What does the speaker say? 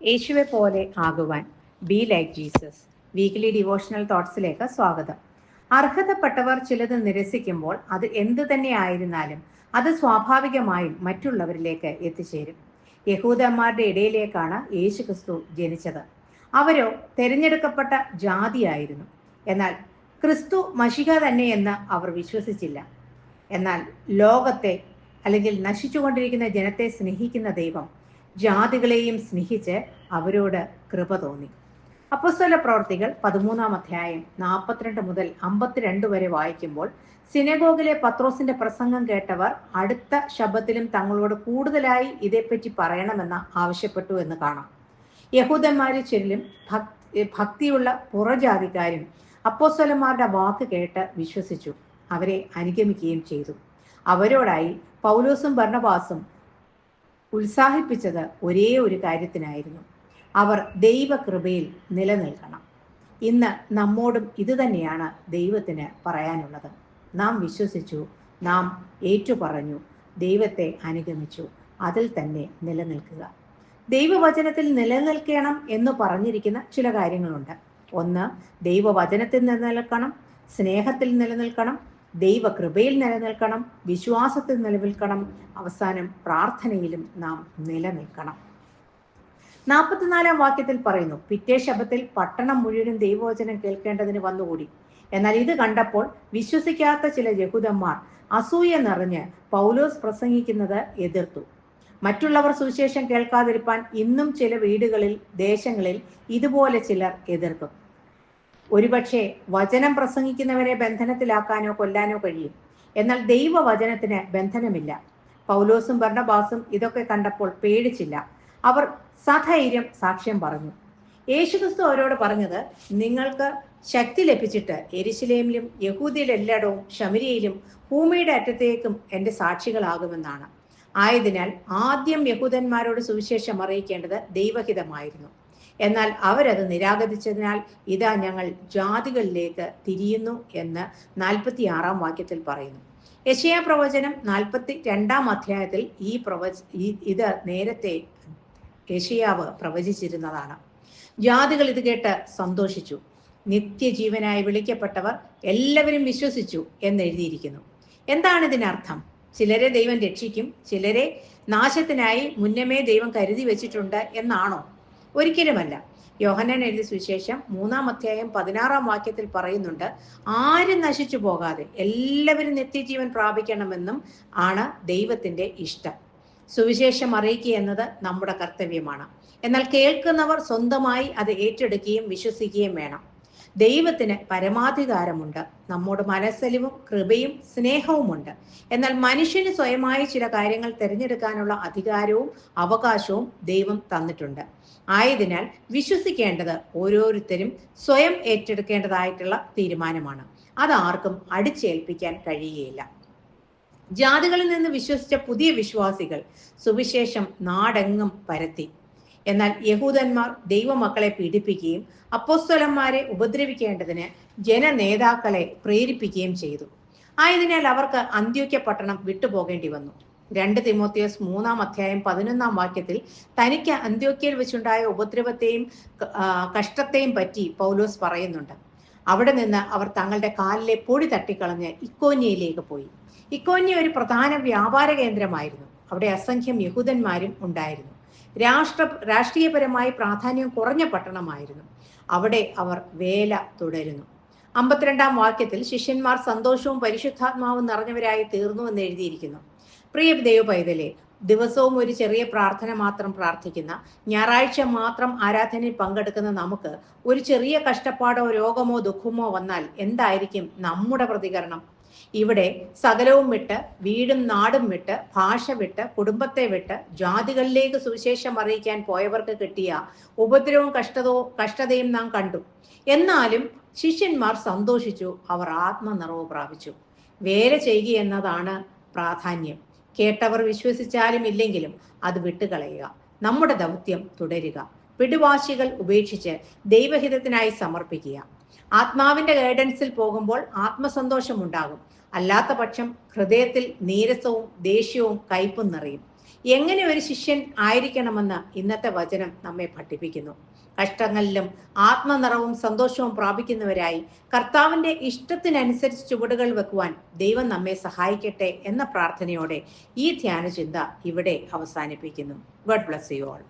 യേശുവെ പോലെ ആകുവാൻ. Be like Jesus weekly devotional തോട്ട്സിലേക്ക് സ്വാഗതം. അർഹതപ്പെട്ടവർ ചിലത് നിരസിക്കുമ്പോൾ അത് എന്തു തന്നെ ആയിരുന്നാലും അത് സ്വാഭാവികമായും മറ്റുള്ളവരിലേക്ക് എത്തിച്ചേരും. യഹൂദന്മാരുടെ ഇടയിലേക്കാണ് യേശു ക്രിസ്തു ജനിച്ചത്. അവരോ തിരഞ്ഞെടുക്കപ്പെട്ട ജാതിയായിരുന്നു. എന്നാൽ ക്രിസ്തു മഷിക തന്നെയെന്ന് അവർ വിശ്വസിച്ചില്ല. എന്നാൽ ലോകത്തെ അല്ലെങ്കിൽ നശിച്ചുകൊണ്ടിരിക്കുന്ന ജനത്തെ സ്നേഹിക്കുന്ന ദൈവം ജാതികളെയും സ്നേഹിച്ച് അവരോട് കൃപ തോന്നി. അപ്പസ്തല പ്രവർത്തികൾ പതിമൂന്നാം അധ്യായം നാൽപ്പത്തിരണ്ട് മുതൽ അമ്പത്തിരണ്ട് വരെ വായിക്കുമ്പോൾ സിനഗോഗിലെ പത്രോസിന്റെ പ്രസംഗം കേട്ടവർ അടുത്ത ശബ്ദത്തിലും തങ്ങളോട് കൂടുതലായി ഇതേപ്പറ്റി പറയണമെന്ന് ആവശ്യപ്പെട്ടു എന്ന് കാണാം. യഹൂദന്മാരിൽ ചിലരും ഭക്തിയുള്ള പുറജാതിക്കാരും അപ്പോസ്വലന്മാരുടെ വാക്ക് കേട്ട് വിശ്വസിച്ചു. അവരെ അനുഗമിക്കുകയും ചെയ്തു. അവരോടായി പൗലോസും ഭരണവാസും ഉത്സാഹിപ്പിച്ചത് ഒരേ ഒരു കാര്യത്തിനായിരുന്നു. അവർ ദൈവകൃപയിൽ നിലനിൽക്കണം. ഇന്ന് നമ്മോടും ഇതുതന്നെയാണ് ദൈവത്തിന് പറയാനുള്ളത്. നാം വിശ്വസിച്ചു നാം ഏറ്റുപറഞ്ഞു ദൈവത്തെ അനുഗമിച്ചു അതിൽ തന്നെ നിലനിൽക്കുക. ദൈവവചനത്തിൽ നിലനിൽക്കണം എന്ന് പറഞ്ഞിരിക്കുന്ന ചില കാര്യങ്ങളുണ്ട്. ഒന്ന് ദൈവവചനത്തിൽ നിലനിൽക്കണം സ്നേഹത്തിൽ നിലനിൽക്കണം ദൈവകൃപയിൽ നിലനിൽക്കണം വിശ്വാസത്തിൽ നിലനിൽക്കണം അവസാനം പ്രാർത്ഥനയിലും നാം നിലനിൽക്കണം. നാൽപ്പത്തിനാലാം വാക്യത്തിൽ പറയുന്നു പിറ്റേ ശബത്തിൽ പട്ടണം മുഴുവനും ദൈവവചനം കേൾക്കേണ്ടതിന് വന്നുകൂടി. എന്നാൽ ഇത് കണ്ടപ്പോൾ വിശ്വസിക്കാത്ത ചില യഹൂദന്മാർ അസൂയ നിറഞ്ഞ് പൗലോസ് പ്രസംഗിക്കുന്നത് എതിർത്തു. മറ്റുള്ളവർ സുവിശേഷം കേൾക്കാതിരിപ്പാൻ ഇന്നും ചില വീടുകളിൽ ദേശങ്ങളിൽ ഇതുപോലെ ചിലർ എതിർക്കും ഒരുപക്ഷെ വചനം പ്രസംഗിക്കുന്നവരെ ബന്ധനത്തിലാക്കാനോ കൊല്ലാനോ കഴിയും. എന്നാൽ ദൈവവചനത്തിന് ബന്ധനമില്ല. പൗലോസും ഭരണബാസും ഇതൊക്കെ കണ്ടപ്പോൾ പേടിച്ചില്ല. അവർ സധൈര്യം സാക്ഷ്യം പറഞ്ഞു. യേശുക്രിസ്തു അവരോട് പറഞ്ഞത് നിങ്ങൾക്ക് ശക്തി ലഭിച്ചിട്ട് എരിശിലേമിലും യഹൂദിയിലെല്ലായിടവും ശമരിയിലും ഭൂമിയുടെ അറ്റത്തേക്കും എന്റെ സാക്ഷികളാകുമെന്നാണ്. ആയതിനാൽ ആദ്യം യഹൂദന്മാരോട് സുവിശേഷം അറിയിക്കേണ്ടത് ദൈവഹിതമായിരുന്നു. എന്നാൽ അവരത് നിരാകരിച്ചതിനാൽ ഇതാ ഞങ്ങൾ ജാതികളിലേക്ക് തിരിയുന്നു എന്ന് നാൽപ്പത്തി ആറാം വാക്യത്തിൽ പറയുന്നു. യശയാ പ്രവചനം നാൽപ്പത്തി രണ്ടാം അധ്യായത്തിൽ ഈ പ്രവച ഇത് നേരത്തെ യശയാവ് പ്രവചിച്ചിരുന്നതാണ്. ജാതികൾ ഇത് കേട്ട് സന്തോഷിച്ചു. നിത്യജീവനായി വിളിക്കപ്പെട്ടവർ എല്ലാവരും വിശ്വസിച്ചു എന്ന് എഴുതിയിരിക്കുന്നു. എന്താണ് ഇതിനർത്ഥം? ചിലരെ ദൈവം രക്ഷിക്കും ചിലരെ നാശത്തിനായി മുന്നമേ ദൈവം കരുതി വെച്ചിട്ടുണ്ട് എന്നാണോ? ഒരിക്കലുമല്ല. യോഹന്നാൻ എഴുതിയ സുവിശേഷം മൂന്നാം അധ്യായം പതിനാറാം വാക്യത്തിൽ പറയുന്നുണ്ട് ആരും നശിച്ചു പോകാതെ എല്ലാവരും നിത്യജീവൻ പ്രാപിക്കണമെന്നും ആണ് ദൈവത്തിന്റെ ഇഷ്ടം. സുവിശേഷം അറിയിക്കുക എന്നത് നമ്മുടെ കർത്തവ്യമാണ്. എന്നാൽ കേൾക്കുന്നവർ സ്വന്തമായി അത് ഏറ്റെടുക്കുകയും വിശ്വസിക്കുകയും വേണം. ദൈവത്തിന് പരമാധികാരമുണ്ട്. നമ്മോട് മനസ്സലിവും കൃപയും സ്നേഹവുമുണ്ട്. എന്നാൽ മനുഷ്യന് സ്വയമായി ചില കാര്യങ്ങൾ തിരഞ്ഞെടുക്കാനുള്ള അധികാരവും അവകാശവും ദൈവം തന്നിട്ടുണ്ട്. ആയതിനാൽ വിശ്വസിക്കേണ്ടത് ഓരോരുത്തരും സ്വയം ഏറ്റെടുക്കേണ്ടതായിട്ടുള്ള തീരുമാനമാണ്. അത് ആർക്കും അടിച്ചേൽപ്പിക്കാൻ കഴിയുകയില്ല. ജാതികളിൽ നിന്ന് വിശ്വസിച്ച പുതിയ വിശ്വാസികൾ സുവിശേഷം നാടെങ്ങും പരത്തി. എന്നാൽ യഹൂദന്മാർ ദൈവമക്കളെ പീഡിപ്പിക്കുകയും അപ്പോസ്തലന്മാരെ ഉപദ്രവിക്കേണ്ടതിന് ജനനേതാക്കളെ പ്രേരിപ്പിക്കുകയും ചെയ്തു. ആയതിനാൽ അവർക്ക് അന്ത്യോക്യ പട്ടണം വിട്ടുപോകേണ്ടി വന്നു. രണ്ട് തിമോത്തിയസ് മൂന്നാം അധ്യായം പതിനൊന്നാം വാക്യത്തിൽ തനിക്ക് അന്ത്യോക്യയിൽ വെച്ചുണ്ടായ ഉപദ്രവത്തെയും കഷ്ടത്തെയും പറ്റി പൗലോസ് പറയുന്നുണ്ട്. അവിടെ നിന്ന് അവർ തങ്ങളുടെ കാലിലെ പൊടി തട്ടിക്കളഞ്ഞ് ഇക്കോന്യയിലേക്ക് പോയി. ഇക്കോന്യ ഒരു പ്രധാന വ്യാപാര കേന്ദ്രമായിരുന്നു. അവിടെ അസംഖ്യം യഹൂദന്മാരും ഉണ്ടായിരുന്നു. രാഷ്ട്ര രാഷ്ട്രീയപരമായി പ്രാധാന്യം കുറഞ്ഞ പട്ടണമായിരുന്നു. അവിടെ അവർ വേല തുടരുന്നു. അമ്പത്തിരണ്ടാം വാക്യത്തിൽ ശിഷ്യന്മാർ സന്തോഷവും പരിശുദ്ധാത്മാവും നിറഞ്ഞവരായി തീർന്നു എന്ന് എഴുതിയിരിക്കുന്നു. പ്രിയ ദൈവ പൈതലെ ദിവസവും ഒരു ചെറിയ പ്രാർത്ഥന മാത്രം പ്രാർത്ഥിക്കുന്ന ഞായറാഴ്ച മാത്രം ആരാധനയിൽ പങ്കെടുക്കുന്ന നമുക്ക് ഒരു ചെറിയ കഷ്ടപ്പാടോ രോഗമോ ദുഃഖമോ വന്നാൽ എന്തായിരിക്കും നമ്മുടെ പ്രതികരണം? ഇവിടെ സകലവും വിട്ട് വീടും നാടും വിട്ട് ഭാഷ വിട്ട് കുടുംബത്തെ വിട്ട് ജാതികളിലേക്ക് സുവിശേഷം അറിയിക്കാൻ പോയവർക്ക് കിട്ടിയ ഉപദ്രവവും കഷ്ടതോ കഷ്ടതയും നാം കണ്ടു. എന്നാലും ശിഷ്യന്മാർ സന്തോഷിച്ചു അവർ ആത്മനിറവ് പ്രാപിച്ചു. വേല ചെയ്യുക എന്നതാണ് പ്രാധാന്യം. കേട്ടവർ വിശ്വസിച്ചാലും ഇല്ലെങ്കിലും അത് വിട്ടുകളയുക. നമ്മുടെ ദൗത്യം തുടരുക. പിടിവാശികൾ ഉപേക്ഷിച്ച് ദൈവഹിതത്തിനായി സമർപ്പിക്കുക. ആത്മാവിന്റെ ഗൈഡൻസിൽ പോകുമ്പോൾ ആത്മസന്തോഷം ഉണ്ടാകും. അല്ലാത്ത പക്ഷം ഹൃദയത്തിൽ നീരസവും ദേഷ്യവും കയ്പും നിറയും. എങ്ങനെ ഒരു ശിഷ്യൻ ആയിരിക്കണമെന്ന് ഇന്നത്തെ വചനം നമ്മെ പഠിപ്പിക്കുന്നു. കഷ്ടങ്ങളിലും ആത്മനിറവും സന്തോഷവും പ്രാപിക്കുന്നവരായി കർത്താവിന്റെ ഇഷ്ടത്തിനനുസരിച്ച് ചുവടുകൾ വെക്കുവാൻ ദൈവം നമ്മെ സഹായിക്കട്ടെ എന്ന പ്രാർത്ഥനയോടെ ഈ ധ്യാനചിന്ത ഇവിടെ അവസാനിപ്പിക്കുന്നു. God bless you all